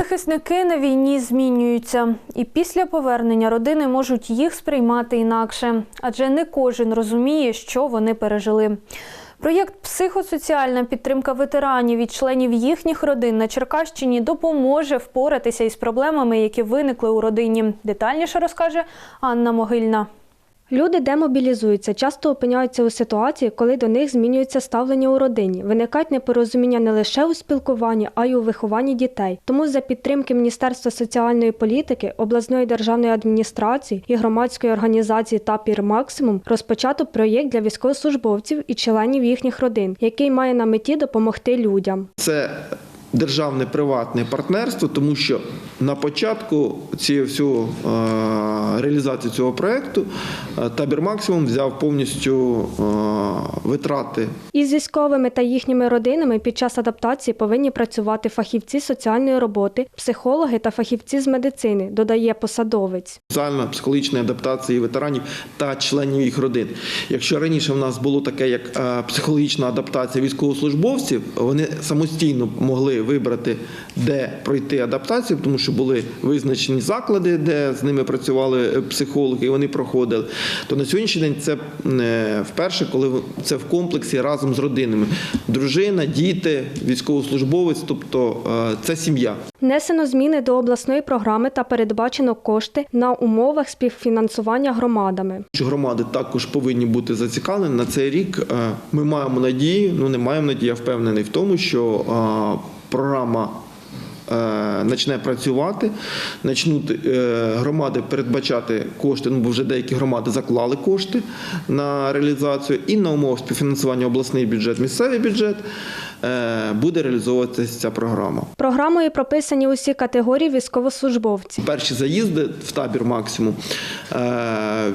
Захисники на війні змінюються, і після повернення родини можуть їх сприймати інакше, адже не кожен розуміє, що вони пережили. Проєкт Психосоціальна підтримка ветеранів і членів їхніх родин на Черкащині допоможе впоратися із проблемами, які виникли у родині. Детальніше розкаже Анна Могильна. Люди демобілізуються, часто опиняються у ситуації, коли до них змінюється ставлення у родині. Виникають непорозуміння не лише у спілкуванні, а й у вихованні дітей. Тому за підтримки Міністерства соціальної політики, обласної державної адміністрації і громадської організації Тапір Максимум розпочато проєкт для військовослужбовців і членів їхніх родин, який має на меті допомогти людям. Це державне приватне партнерство, тому що на початку цієї всього е, реалізації цього проекту е, табір максимум взяв повністю е, витрати Із військовими та їхніми родинами під час адаптації повинні працювати фахівці соціальної роботи, психологи та фахівці з медицини, додає посадовець. соціально-психологічної адаптації ветеранів та членів їх родин. Якщо раніше в нас було таке, як психологічна адаптація військовослужбовців, вони самостійно могли вибрати, де пройти адаптацію, тому що були визначені заклади, де з ними працювали е, психологи, і вони проходили. То на сьогоднішній день це е, вперше, коли це в комплексі разом з родинами. Дружина, діти, військовослужбовець, тобто е, це сім'я. Внесено зміни до обласної програми та передбачено кошти на умовах співфінансування громадами. Громади також повинні бути зацікавлені на цей рік. Ми маємо надію, ну не маємо надії, я впевнений в тому, що програма. е, Почне працювати, почнуть е, громади передбачати кошти. Ну бо вже деякі громади заклали кошти на реалізацію, і на умовах співфінансування обласний бюджет, місцевий бюджет буде реалізовуватися ця програма. Програмою прописані усі категорії військовослужбовців. Перші заїзди в табір максимум е,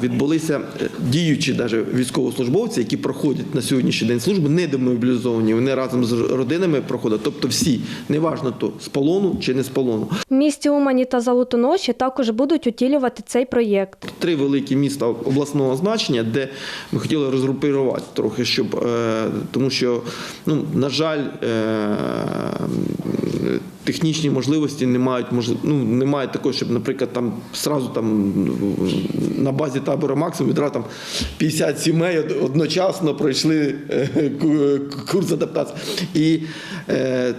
відбулися е, діючі даже військовослужбовці, які проходять на сьогоднішній день служби, не демобілізовані. Вони разом з родинами проходять. Тобто всі, неважно то з полону чи не з полону. В місті Умані та Золотоноші також будуть утілювати цей проєкт. Три великі міста обласного значення, де ми хотіли розгрупувати трохи, щоб е, тому що, ну на жаль, е, технічні можливості не мають ну, немає такого, щоб, наприклад, там сразу там на базі табору максимум відразу там 50 сімей одночасно пройшли е, курс адаптації. І е,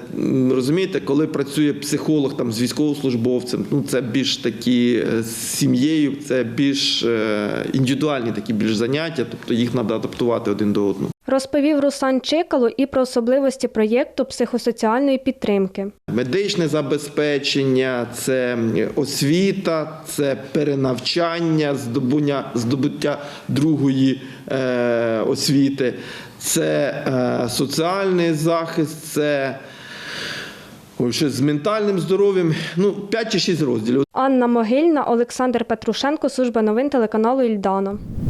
розумієте, коли працює психолог там з військовослужбовцем, ну це більш такі з сім'єю, це більш індивідуальні такі більш заняття, тобто їх треба адаптувати один до одного. Розповів Руслан Чикало і про особливості проєкту психосоціальної підтримки. Медичне забезпечення, це освіта, це перенавчання, здобуття, здобуття другої е, освіти, це е, соціальний захист, це ой, щось з ментальним здоров'ям. Ну, 5 чи 6 розділів. Анна Могильна, Олександр Петрушенко, служба новин телеканалу Ільдана.